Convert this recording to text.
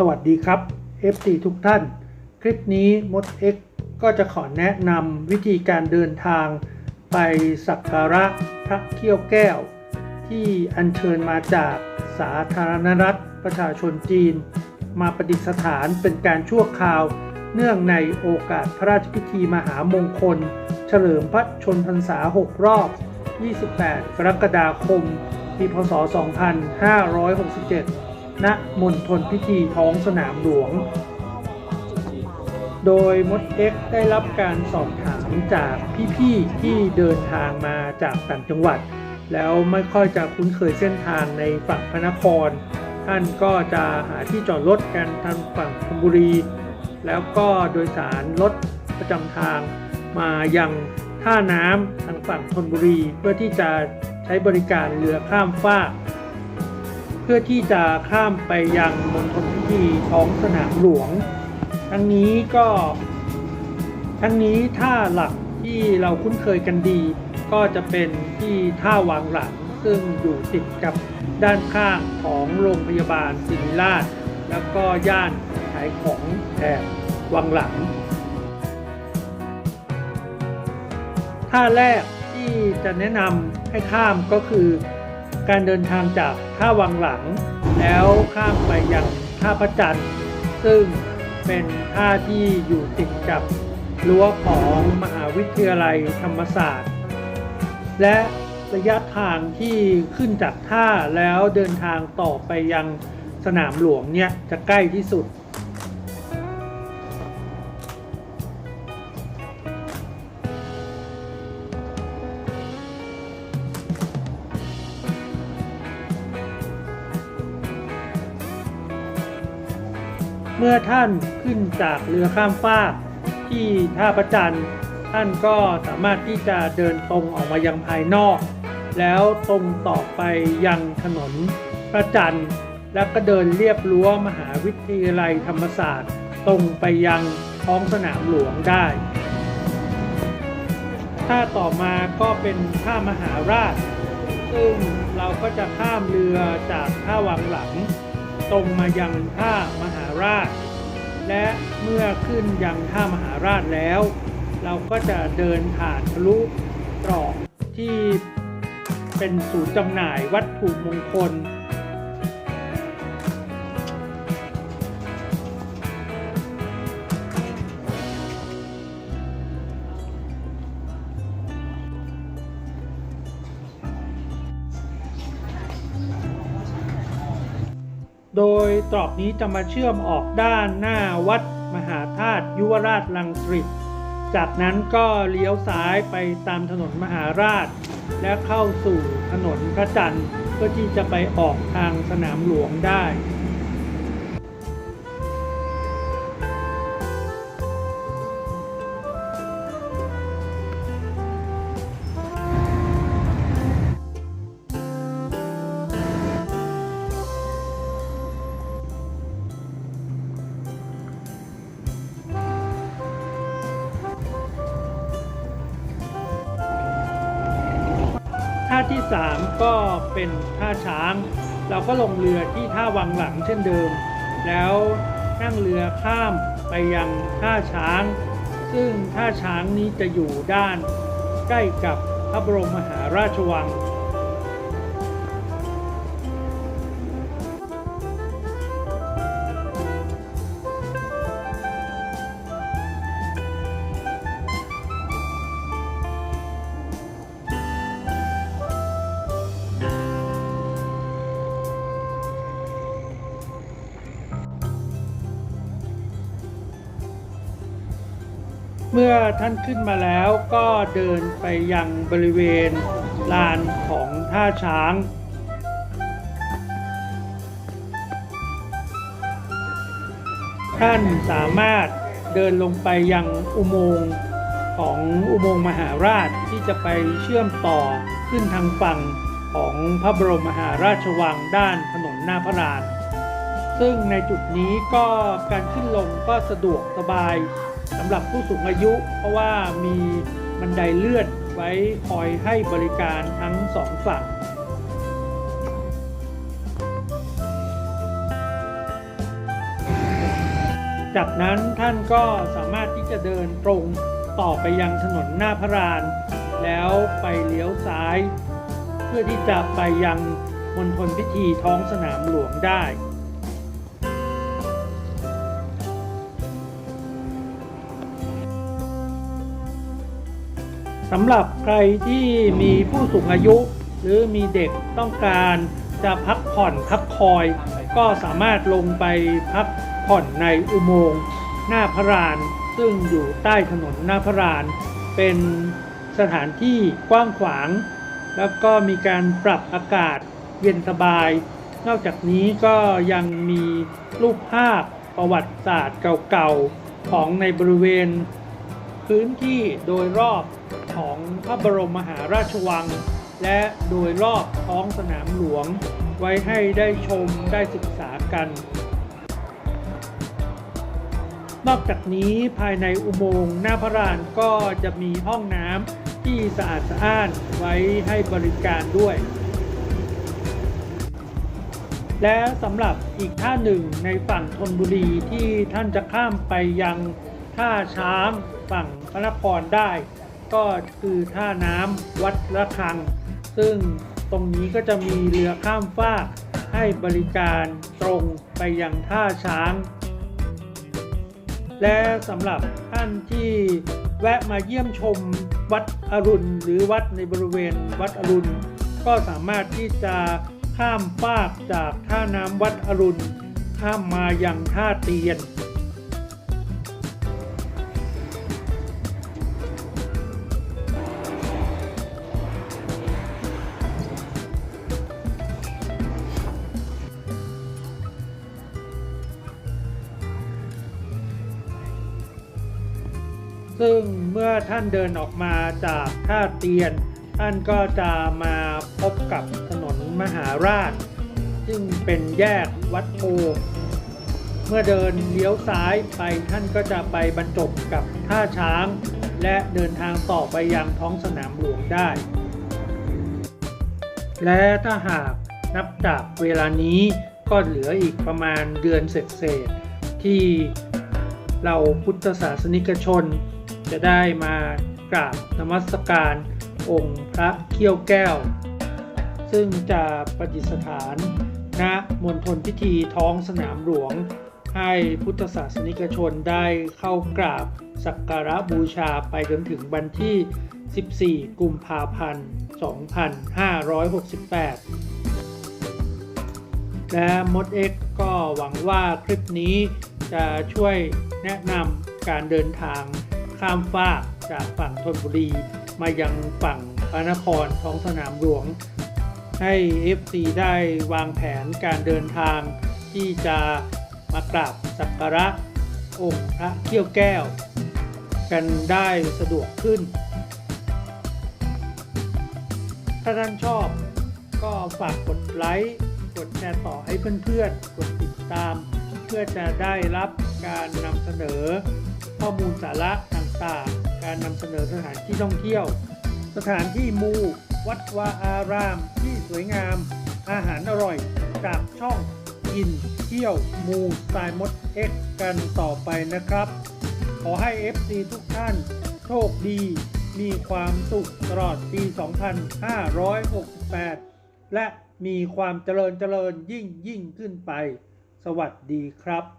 สวัสดีครับ FC ทุกท่าน คลิปนี้มด X ก็จะขอแนะนำวิธีการเดินทางไปสักการะพระเขี้ยวแก้ว ที่อัญเชิญมาจากสาธารณรัฐประชาชนจีน มาประดิษฐานเป็นการชั่วคราว เนื่องในโอกาสพระราชพิธีมหามงคล เฉลิมพระชนพรรษา 6 รอบ 28 กรกฎาคม ปี พศ 2567 ณมณฑลพิธีท้องสนามหลวง โดยมดเอ็กได้รับการสอบถามจากพี่ๆที่เดินทางมาจากต่างจังหวัด แล้วไม่ค่อยจะคุ้นเคยเส้นทางในฝั่งพระนคร ท่านก็จะหาที่จอดรถกันทางฝั่งธนบุรี แล้วก็โดยสารรถประจำทางมายังท่าน้ำทางฝั่งธนบุรีเพื่อที่จะใช้บริการเรือข้ามฟาก พื่อที่จะข้ามไปยังมณฑลพิธีท้องสนามหลวง ทั้งนี้ก็ ทั้งนี้ท่าหลักที่เราคุ้นเคยกันดี ก็จะเป็นที่ท่าวางหลัง ซึ่งอยู่ติดกับด้านข้างของโรงพยาบาลศิริราช แล้วก็ย่านขายของแถบวังหลัง ท่าแรกที่จะแนะนำให้ข้ามก็คือ การเดินทางจากท่าวังหลัง แล้วข้ามไปยังท่าพระจันทร์ ซึ่งเป็นท่าที่อยู่ติดกับรั้วของมหาวิทยาลัยธรรมศาสตร์ และระยะทางที่ขึ้นจากท่าแล้วเดินทางต่อไปยังสนามหลวงเนี่ยจะใกล้ที่สุด เมื่อท่านขึ้นจากเรือข้ามฟากที่ท่าประจันทร์ท่านก็สามารถที่จะเดินตรงออกมายังภายนอก แล้วตรงต่อไปยังถนนพระจันทร์แล้วก็เดินเรียบรั้วมหาวิทยาลัยธรรมศาสตร์ ตรงไปยังท้องสนามหลวงได้ท่าต่อมาก็เป็นท่ามหาราช ซึ่งเราก็จะข้ามเรือจากท่าวังหลัง ตรงมายังท่ามหา ราช และเมื่อขึ้นยังท่ามหาราชแล้ว เราก็จะเดินผ่านทะลุตรอกที่เป็นศูนย์จำหน่ายวัตถุมงคล โดยตรอกนี้จะมาเชื่อมออกด้านหน้าวัดมหาธาตุยุวราชลังสิตจากนั้นก็เลี้ยวซ้ายไปตามถนนมหาราช และเข้าสู่ถนนพระจันทร์เพื่อที่จะไปออกทางสนามหลวงได้ ท่าที่ 3 ก็เป็นท่าช้าง เราก็ลงเรือที่ท่าวังหลังเช่นเดิม แล้วนั่งเรือข้ามไปยังท่าช้าง ซึ่งท่าช้างนี้จะอยู่ด้านใกล้กับพระบรมมหาราชวัง เมื่อท่านขึ้นมาแล้วก็เดินไปยังบริเวณลานของท่าช้าง ท่านสามารถเดินลงไปยังอุโมงค์ของอุโมงค์มหาราชที่จะไปเชื่อมต่อขึ้นทางฝั่งของพระบรมมหาราชวังด้านถนนหน้าพระลาน ซึ่งในจุดนี้ก็การขึ้นลงก็สะดวกสบาย สำหรับผู้สูงอายุ เพราะว่ามีบันไดเลื่อนไว้คอยให้บริการทั้งสองฝั่งจากนั้นท่านก็สามารถที่จะเดินตรงต่อไปยังถนนหน้าพระราน แล้วไปเลี้ยวซ้าย เพื่อที่จะไปยังมณฑลพิธีท้องสนามหลวงได้ สำหรับใครที่มีผู้สูงอายุ หรือมีเด็กต้องการจะพักผ่อนพักคอย ก็สามารถลงไปพักผ่อนในอุโมงค์หน้าพระราน ซึ่งอยู่ใต้ถนนหน้าพระราน เป็นสถานที่กว้างขวาง แล้วก็มีการปรับอากาศเย็นสบาย นอกจากนี้ก็ยังมีรูปภาพประวัติศาสตร์เก่าๆของในบริเวณ พื้นที่โดยรอบของพระบรมมหาราชวัง และโดยรอบท้องสนามหลวง ไว้ให้ได้ชมได้ศึกษากัน นอกจากนี้ภายในอุโมงค์หน้าพระรานก็จะมีห้องน้ำที่สะอาดสะอ้านไว้ให้บริการด้วยและสำหรับอีกท่าหนึ่งในฝั่งธนบุรีที่ท่านจะข้ามไปยัง ท่าช้างฝั่งพระนครได้ ก็คือท่าน้ำวัดระฆัง ซึ่งตรงนี้ก็จะมีเรือข้ามฟากให้บริการตรงไปยังท่าช้าง และสำหรับท่านที่แวะมาเยี่ยมชมวัดอรุณ หรือวัดในบริเวณวัดอรุณ ก็สามารถที่จะข้ามฟากจากท่าน้ำวัดอรุณ ข้ามมายังท่าเตียน ซึ่งเมื่อท่านเดินออกมาจากท่าเตียน ท่านก็จะมาพบกับถนนมหาราช ซึ่งเป็นแยกวัดโพเมื่อเดินเลี้ยวซ้ายไปท่านก็จะไปบรรจบกับท่าช้าง และเดินทางต่อไปยังท้องสนามหลวงได้ และถ้าหากนับจากเวลานี้ก็เหลืออีกประมาณเดือนเศษๆที่เราพุทธศาสนิกชน จะได้มากราบนมัสการองค์พระเขี้ยวแก้ว ซึ่งจะประดิษฐานณมณฑลพิธีท้องสนามหลวง ให้พุทธศาสนิกชนได้เข้ากราบสักการะบูชาไปจนถึงวันที่ 14 กุมภาพันธ์ 2568 และมดเอ็กก็หวังว่าคลิปนี้จะช่วยแนะนำการเดินทาง ข้ามฟากจากฝั่งธนบุรี มายังฝั่งพระนครท้องสนามหลวง ให้ FC ได้วางแผนการเดินทางที่จะมากราบสักการะองค์พระเขี้ยวแก้ว กันได้สะดวกขึ้น ถ้าท่านชอบก็ฝากกดไลค์กดแชร์ต่อให้เพื่อนๆ กดติดตาม เพื่อจะได้รับการนำเสนอข้อมูลสาระ ต่างๆ การนำเสนอสถานที่ท่องเที่ยว สถานที่มู วัดวาอาราม ที่สวยงาม อาหารอร่อย จากช่องกินเที่ยวมูสไตล์มดเอ็กกันต่อไปนะครับ ขอให้ FC ทุกท่าน โชคดี มีความสุขตลอดปี 2568 และมีความเจริญเจริญยิ่งยิ่งขึ้นไป สวัสดีครับ